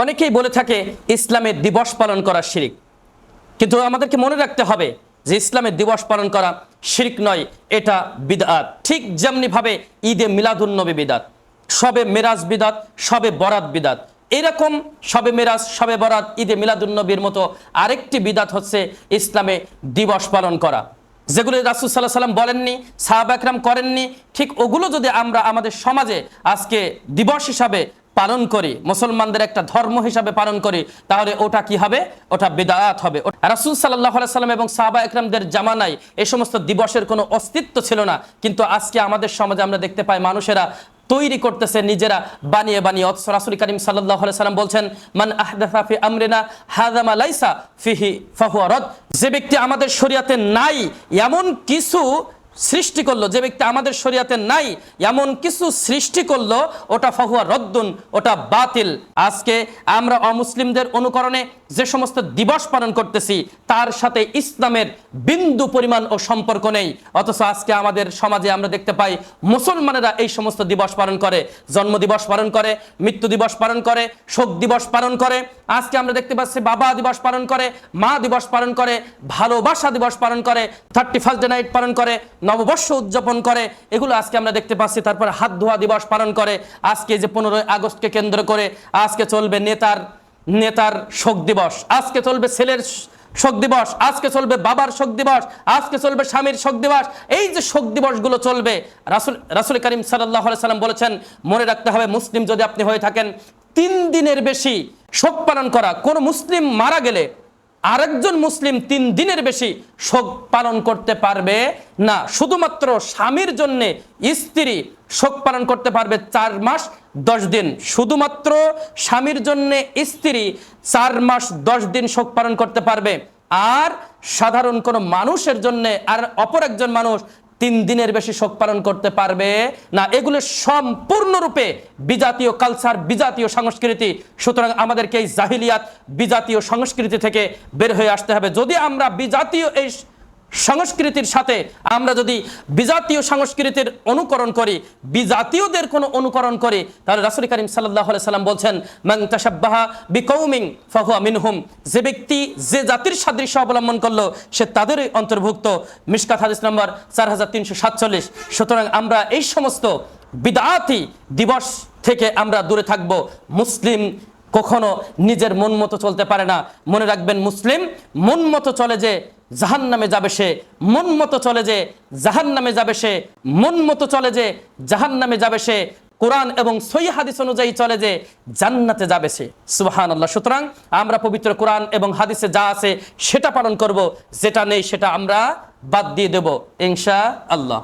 অনেকেই বলে থাকে ইসলামের দিবস পালন করা শিরিক। কিন্তু আমাদেরকে মনে রাখতে হবে যে ইসলামের দিবস পালন করা শিরিক নয়, এটা বিদাত ঠিক যেমনিভাবে ঈদে মিলাদুন্নবী বিদাত সবে মেরাজ বিদাত সবে বরাত বিদাত এরকম সবে মেরাজ, সবে বরাত, ঈদে মিলাদুন্নবীর মতো আরেকটি বিদাত হচ্ছে ইসলামে দিবস পালন করা। যেগুলো রাসুল সাল্লাহ সাল্লাম বলেননি সাহাব একরাম করেননি, ঠিক ওগুলো যদি আমরা আমাদের সমাজে আজকে দিবস হিসাবে পালন করি, মুসলমানদের একটা ধর্ম হিসাবে পালন করি, তাহলে ওটা কি হবে? ওটা বিদায়াত হবে। রাসুল সাল্লাহ সাল্লাম এবং সাহাবা একরামদের জামানায় এই সমস্ত দিবসের কোনো অস্তিত্ব ছিল না। কিন্তু আজকে আমাদের সমাজে আমরা দেখতে পাই মানুষেরা তৈরি করতেছে, নিজেরা বানিয়ে বানিয়ে। অথচ রাসুল করিম সাল্লাহ সাল্লাম বলছেন, মান আহদাফি আমরিনা হাদামা লাইসা ফিহি ফাহুয়া রদ। যে ব্যক্তি আমাদের শরিয়াতে নাই, এমন কিছু সৃষ্টি করল, যে ব্যক্তি আমাদের শরিয়াতে নাই, এমন কিছু সৃষ্টি করল, ওটা ফাহুয়া রদ্দুন, ওটা বাতিল। আজকে আমরা অমুসলিমদের অনুকরণে যে সমস্ত দিবস পালন করতেছি, তার সাথে ইসলামের বিন্দু পরিমাণ ও সম্পর্ক নেই। অথচ আজকে আমাদের সমাজে আমরা দেখতে পাই, মুসলমানেরা এই সমস্ত দিবস পালন করে, জন্ম দিবস পালন করে, মৃত্যু দিবস পালন করে, শোক দিবস পালন করে, আজকে আমরা দেখতে পাচ্ছি বাবা দিবস পালন করে, মা দিবস পালন করে, ভালোবাসা দিবস পালন করে, থার্টি ফার্স্ট ডে নাইট পালন করে নববর্ষ উদযাপন করে, এগুলো আজকে আমরা দেখতে পাচ্ছি। তারপরে হাত ধোয়া দিবস পালন করে, আজকে যে পনেরোই আগস্টকে কেন্দ্র করে আজকে চলবে নেতার নেতার শোক দিবস। আজকে চলবে ছেলের শোক দিবস, আজকে চলবে বাবার শোক দিবস, আজকে চলবে স্বামীর শোক দিবস। এই যে শোক দিবসগুলো চলবে, রাসুল রাসুল করিম সাল্লাহ সাল্লাম বলেছেন, মনে রাখতে হবে মুসলিম যদি আপনি হয়ে থাকেন, তিন দিনের বেশি শোক পালন করা। কোন মুসলিম মারা গেলে আরেকজন মুসলিম তিন দিনের বেশি শোক পালন করতে পারবে না। শুধুমাত্র স্বামীর জন্যে স্ত্রী শোক পালন করতে পারবে চার মাস দশ দিন। শুধুমাত্র স্বামীর জন্যে স্ত্রী চার মাস দশ দিন শোক পালন করতে পারবে। আর সাধারণ কোনো মানুষের জন্যে আর অপর একজন মানুষ তিন দিনের বেশি শোক পালন করতে পারবে না। এগুলো সম্পূর্ণরূপে বিজাতীয় কালচার বিজাতীয় সংস্কৃতি। সুতরাং আমাদেরকে এই জাহিলিয়াত বিজাতীয় সংস্কৃতি থেকে বের হয়ে আসতে হবে। যদি আমরা বিজাতীয় এই সংস্কৃতির সাথে আমরা যদি বিজাতীয় সংস্কৃতির অনুকরণ করি, বিজাতীয়দের কোনো অনুকরণ করি, তাহলে রাসুল করিম সাল্লাহ সাল্লাম বলছেন, মান তাসাব্বাহা বিকৌমিং ফাহুয়া মিনহুম। যে ব্যক্তি যে জাতির সাদৃশ্য অবলম্বন করল, সে তাদেরই অন্তর্ভুক্ত। মিসকাত হাদিস নম্বর চার হাজার তিনশো সাতচল্লিশ। সুতরাং আমরা এই সমস্ত বিদাতি দিবস থেকে আমরা দূরে থাকব। মুসলিম কখনো নিজের মন মতো চলতে পারে না। মনে রাখবেন, মুসলিম মন মতো চলে যে জাহান নামে যাবে সে, মন মতো চলে যে জাহান নামে যাবে সে, মন মতো চলে যে জাহান নামে যাবে সে, কোরআন এবং সই হাদিস অনুযায়ী চলে যে, জান্নাতে যাবে সে। সুবাহান আল্লাহ সুতরাং আমরা পবিত্র কোরআন এবং হাদিসে যা আছে সেটা পালন করব, যেটা নেই সেটা আমরা বাদ দিয়ে দেব ইনশা আল্লাহ